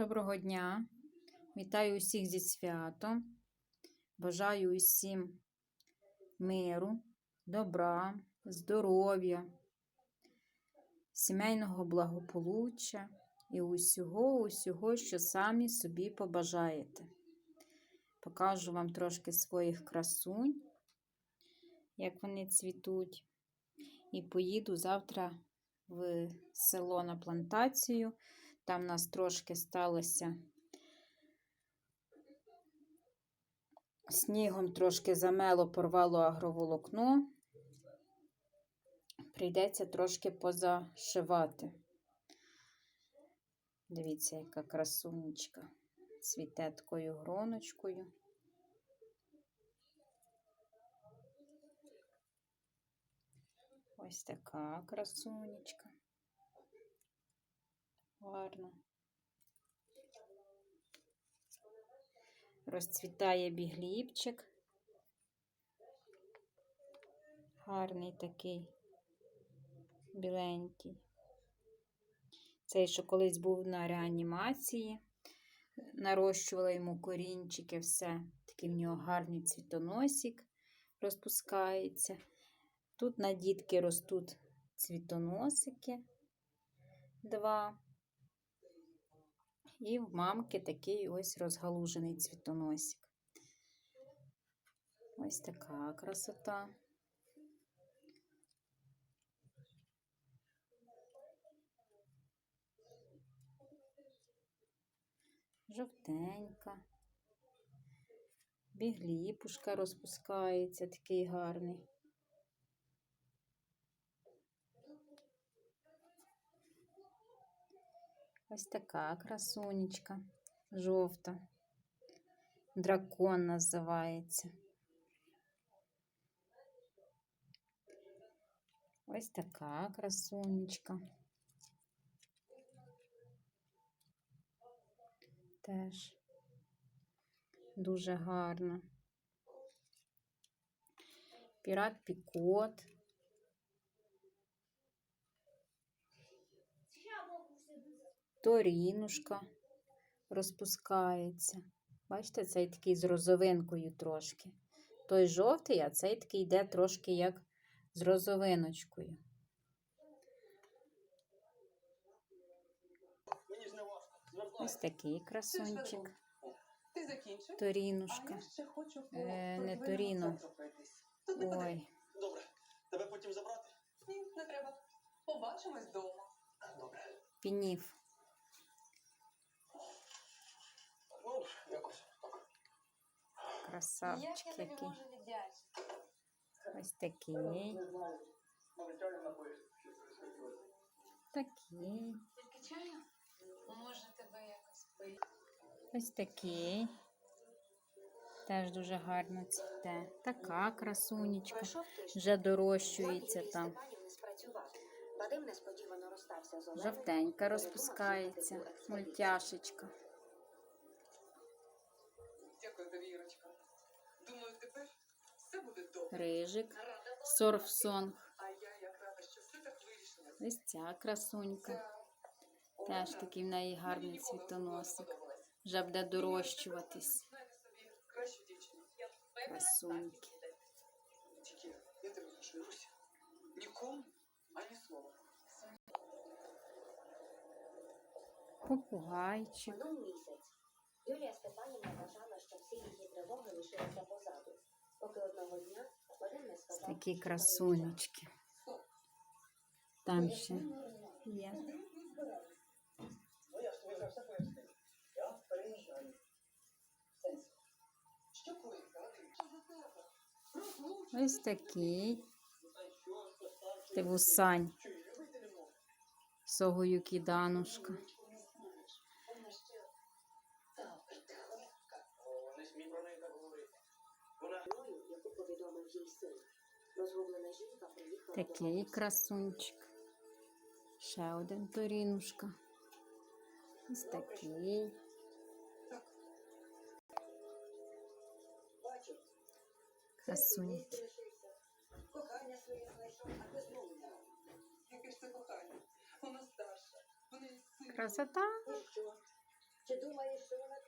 Доброго дня! Вітаю усіх зі святом. Бажаю усім миру, добра, здоров'я, сімейного благополуччя і усього, усього, що самі собі побажаєте. Покажу вам трошки своїх красунь, як вони цвітуть. І поїду завтра в село на плантацію. Там у нас трошки сталося снігом трошки замело, порвало агроволокно. Прийдеться трошки позашивати. Дивіться, яка красунечка. Цвіте такою гроночкою. Ось така красунечка. Гарно. Розцвітає бігліпчик. Гарний такий, біленький. Цей, що колись був на реанімації, нарощувала йому корінчики, все. Такий в нього гарний цвітоносик розпускається. Тут на дітки ростуть цвітоносики два. І в мамки такий ось розгалужений цвітоносик. Ось така красота. Жовтенька. Бігліпушка розпускається, такий гарний. Ось така красунечка, жовта. Дракон називається. Ось така красунечка. Теж дуже гарна. Пірат Пікот. Торінушка розпускається. Бачите, цей такий з розовинкою трошки. Той жовтий, а цей такий йде трошки як з розовиночкою. Ось такий красунчик. Торінушка. Е, не Торіно. Ой, Добре, тебе потім забрати? Ні, не треба. Побачимось вдома. Добре. пінів. Ну, якось так. Красавчик який. Ось такий. Такий. Тільки чаю? Може тебе якось пити? Ось такий. Теж дуже гарно цвіте. Така красунечка. Вже дорощується там. Вадим несподівано розстався з Оленою. Жовтенька розпускається. думав з'їздити у експедицію. Мультяшечка. Дякую тобі, Ірочка. Думаю, тепер все буде добре. Рижик. Сорфсонг. А я як рада, що все так вирішилося. Ось ця красунька. Теж такий в неї гарний цвітоносик. Вже буде дорощуватись. Красуньки. Тільки я тебе прошу, Руся. Нікому ані слова. Попугайчик. Минув місяць. Юлія Степанівна вважала, що всі її тривоги лишилися позаду, поки одного дня Вадим не сказав. такі красунечки. Там ще є. Ну, я ж тобі вже все пояснив. Я переїжджаю. Що коли? Ось такий. Ти вусань. Согою кіданушка. Вона ще О, не смій про неї так говорити. Вона мною, яку повідомив їй син. Розгублена жінка приїхала Такий красунчик. Ще один торінушка. Ось такий. бачив. Кохання своє знайшов, а ти знову рада. Яке ж це кохання? Вона старша. Вона і син. Красота. Чи думаєш, що вона?